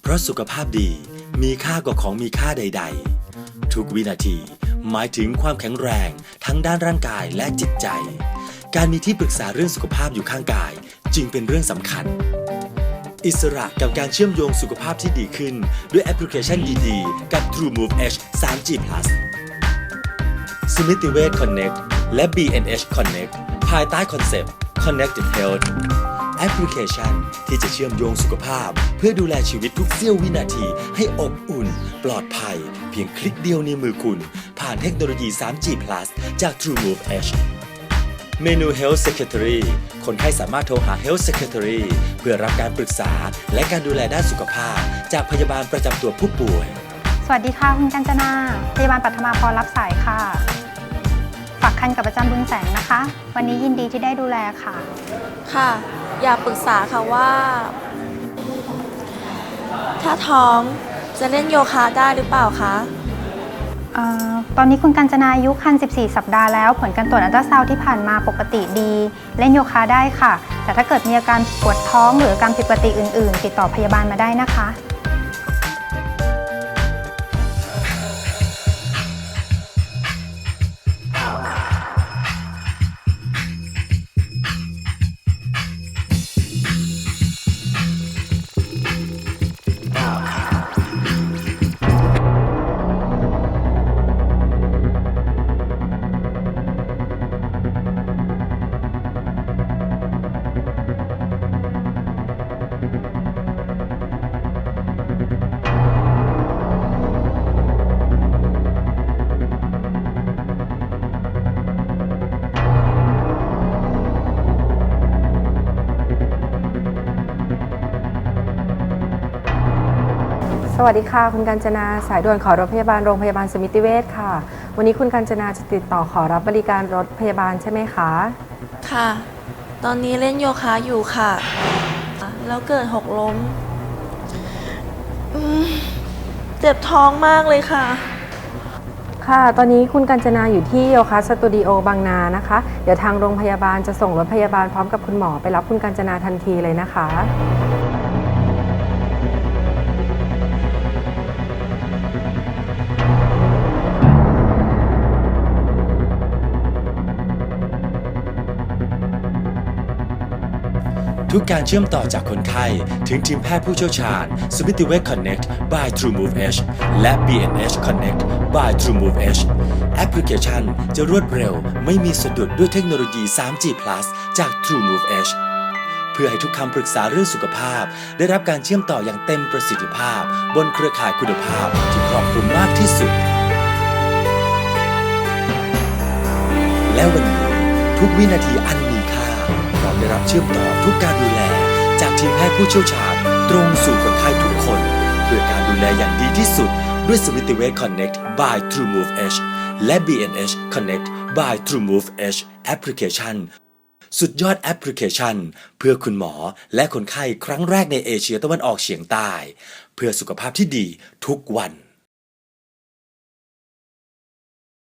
เพราะสุขภาพดีมีค่ากว่าของมีค่าใด ๆ ทุกวินาทีหมายถึงความแข็งแรงทั้งด้านร่างกายและจิตใจ การมีที่ปรึกษาเรื่องสุขภาพอยู่ข้างกาย จึงเป็นเรื่องสำคัญ อิสระกับการเชื่อมโยงสุขภาพที่ดีขึ้น ด้วยแอปพลิเคชันดีๆ กับ TrueMove H 3G Plus สมิติเวช Connect และ BNH Connect ภายใต้คอนเซปต์ Connected Health แอปพลิเคชัน ที่จะเชื่อมโยงสุขภาพ เพื่อดูแลชีวิตทุกเสี้ยววินาที ให้อบอุ่น ปลอดภัย เพียงคลิกเดียวในมือคุณ ผ่านเทคโนโลยี 3G Plus จาก TrueMove H เมนู Health Secretary คนไข้สามารถโทรหา Health Secretary เพื่อรับการปรึกษา และการดูแลด้านสุขภาพ จากพยาบาลประจำตัวผู้ป่วย สวัสดีค่ะ คุณกัญจนา พยาบาลปัทมาพรรับสายค่ะ ฝากคันกับอาจารย์บุญแสงนะคะ วันนี้ยินดีที่ได้ดูแลค่ะ ค่ะ อยากปรึกษาค่ะว่า ถ้าท้องจะเล่นโยคะได้หรือเปล่าคะอตอนนี้คุณกัญจนาอายุคัน14 สัปดาห์แล้ว ผลการตรวจอัลตราซาวด์ที่ผ่านมาปกติดี เล่นโยคะได้ค่ะ แต่ถ้าเกิดมีอาการปวดท้องหรืออาการผิดปกติอื่น ๆ ติดต่อพยาบาลมาได้นะคะ สวัสดีค่ะ คุณกัญจนาสายด่วนขอรถพยาบาลโรงพยาบาลสมิติเวชค่ะ วันนี้คุณกัญจนาจะติดต่อขอรับบริการรถพยาบาลใช่ไหมคะ ค่ะ ตอนนี้เล่นโยคะอยู่ค่ะ แล้วเกิดหกล้มอืมเจ็บท้องมากเลยค่ะ ค่ะ ตอนนี้คุณกัญจนาอยู่ที่โยคะสตูดิโอบางนานะคะ เดี๋ยวทางโรงพยาบาลจะส่งรถพยาบาลพร้อมกับคุณหมอไปรับคุณกัญจนาทันทีเลยนะคะ ทุกการเชื่อมต่อจากคนไข้ถึงทีมแพทย์ผู้เชี่ยวชาญ s m i t h w a y Connect by TrueMove H และ BNH Connect by TrueMove H แอปพลิเคชันจะรวดเร็วไม่มีสะดุดด้วยเทคโนโลยี 3G Plus จาก TrueMove H เพื่อให้ทุกคำปรึกษาเรื่องสุขภาพ ได้รับการเชื่อมต่ออย่างเต็มประสิทธิภาพ บนเครือข่ายคุณภาพที่ครอบคลุมมากที่สุด และวันนี้ทุกวินาทีอันมี ได้รับเชื่อมต่อทุกการดูแล จากทีมแพทย์ผู้เชี่ยวชาญ ตรงสู่คนไข้ทุกคน เพื่อการดูแลอย่างดีที่สุด ด้วยสมิติเวช Connect by TrueMove H และ BNH Connect by TrueMove H แอปพลิเคชันสุดยอดแอปพลิเคชัน เพื่อคุณหมอและคนไข้ครั้งแรกในเอเชียตะวันออกเฉียงใต้ เพื่อสุขภาพที่ดีทุกวัน